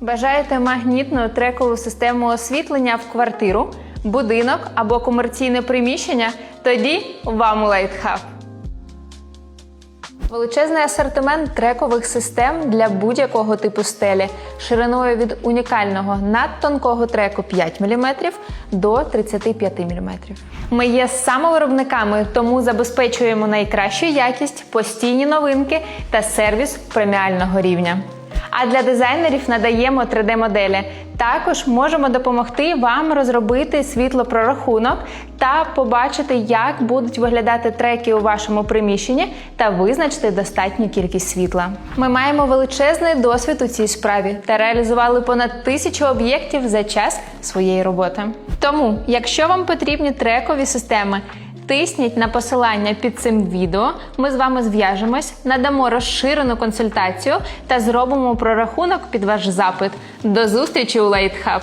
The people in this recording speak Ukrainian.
Бажаєте магнітну трекову систему освітлення в квартиру, будинок або комерційне приміщення? Тоді вам LightHub. Величезний асортимент трекових систем для будь-якого типу стелі шириною від унікального надтонкого треку 5 мм до 35 мм. Ми є самовиробниками, тому забезпечуємо найкращу якість, постійні новинки та сервіс преміального рівня. А для дизайнерів надаємо 3D-моделі. Також можемо допомогти вам розробити світлопрорахунок та побачити, як будуть виглядати треки у вашому приміщенні та визначити достатню кількість світла. Ми маємо величезний досвід у цій справі та реалізували понад тисячу об'єктів за час своєї роботи. Тому, якщо вам потрібні трекові системи, Тисніть на посилання під цим відео. Ми з вами зв'яжемось, надамо розширену консультацію та зробимо прорахунок під ваш запит. До зустрічі у LightHub!